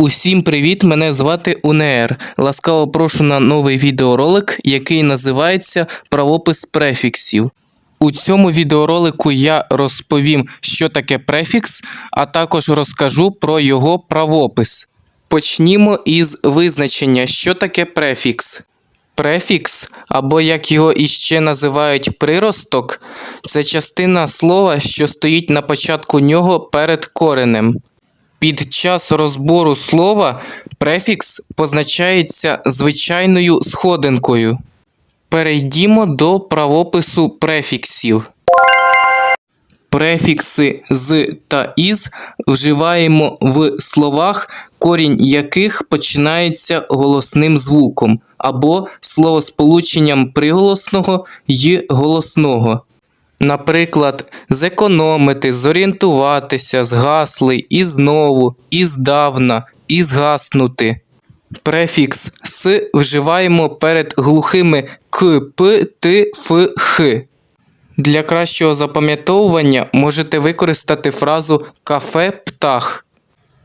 Усім привіт! Мене звати УНР. Ласкаво прошу на новий відеоролик, який називається Правопис префіксів. У цьому відеоролику я розповім, що таке префікс, а також розкажу про його правопис. Почнімо із визначення, що таке префікс. Префікс, або як його іще називають приросток, це частина слова, що стоїть на початку нього перед коренем. Під час розбору слова префікс позначається звичайною сходинкою. Перейдімо до правопису префіксів. Префікси з та із вживаємо в словах, корінь яких починається голосним звуком або словосполученням приголосного й голосного. Наприклад, зекономити, зорієнтуватися, згасли, і знову, і здавна, і згаснути. Префікс с вживаємо перед глухими к, п, т, ф, х. Для кращого запам'ятовування можете використати фразу кафе птах.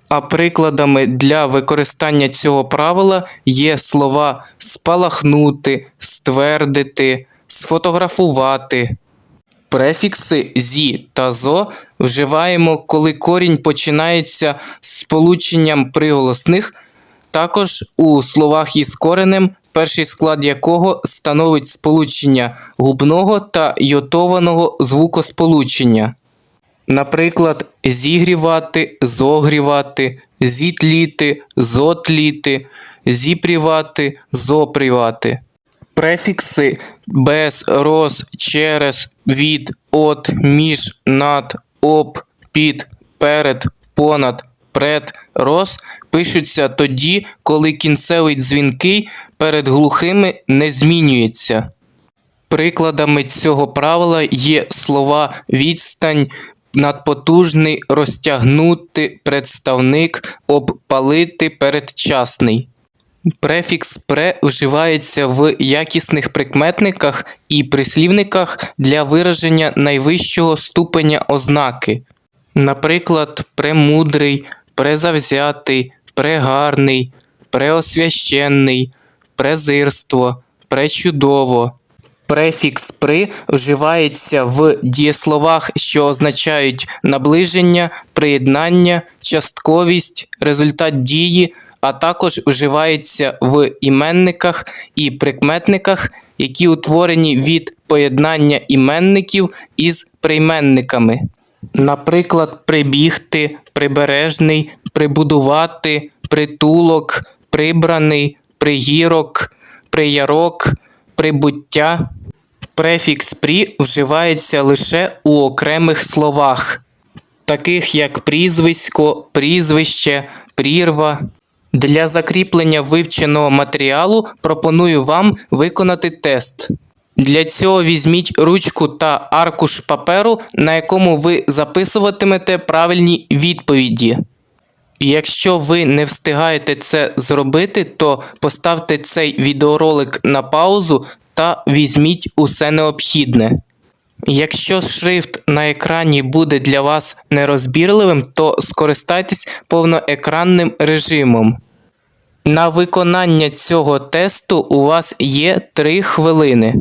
А прикладами для використання цього правила є слова спалахнути, ствердити, сфотографувати. Префікси зі та зо вживаємо, коли корінь починається з сполученням приголосних, також у словах із коренем, перший склад якого становить сполучення губного та йотованого звукосполучення. Наприклад, зігрівати, зогрівати, зітліти, зотліти, зіпрівати, зопрівати. Префікси без, роз, через, від, от, між, над, об, під, перед, понад, пред, роз пишуться тоді, коли кінцевий дзвінкий перед глухими не змінюється. Прикладами цього правила є слова відстань, надпотужний, розтягнути, представник, обпалити, передчасний. Префікс пре вживається в якісних прикметниках і прислівниках для вираження найвищого ступеня ознаки. Наприклад, премудрий, презавзятий, прегарний, преосвященний, презирство, пречудово. Префікс при вживається в дієсловах, що означають наближення, приєднання, частковість, результат дії, а також вживається в іменниках і прикметниках, які утворені від поєднання іменників із прийменниками. Наприклад, прибігти, прибережний, прибудувати, притулок, прибраний, пригірок, приярок, прибуття. Префікс прі вживається лише у окремих словах, таких як прізвисько, прізвище, прірва. Для закріплення вивченого матеріалу пропоную вам виконати тест. Для цього візьміть ручку та аркуш паперу, на якому ви записуватимете правильні відповіді. Якщо ви не встигаєте це зробити, то поставте цей відеоролик на паузу та візьміть усе необхідне. Якщо шрифт на екрані буде для вас нерозбірливим, то скористайтесь повноекранним режимом. На виконання цього тесту у вас є 3 хвилини.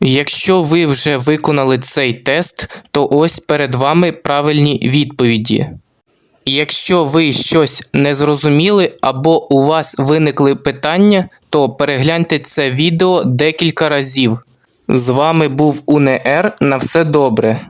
Якщо ви вже виконали цей тест, то ось перед вами правильні відповіді. Якщо ви щось не зрозуміли або у вас виникли питання, то перегляньте це відео декілька разів. З вами був УНР. На все добре.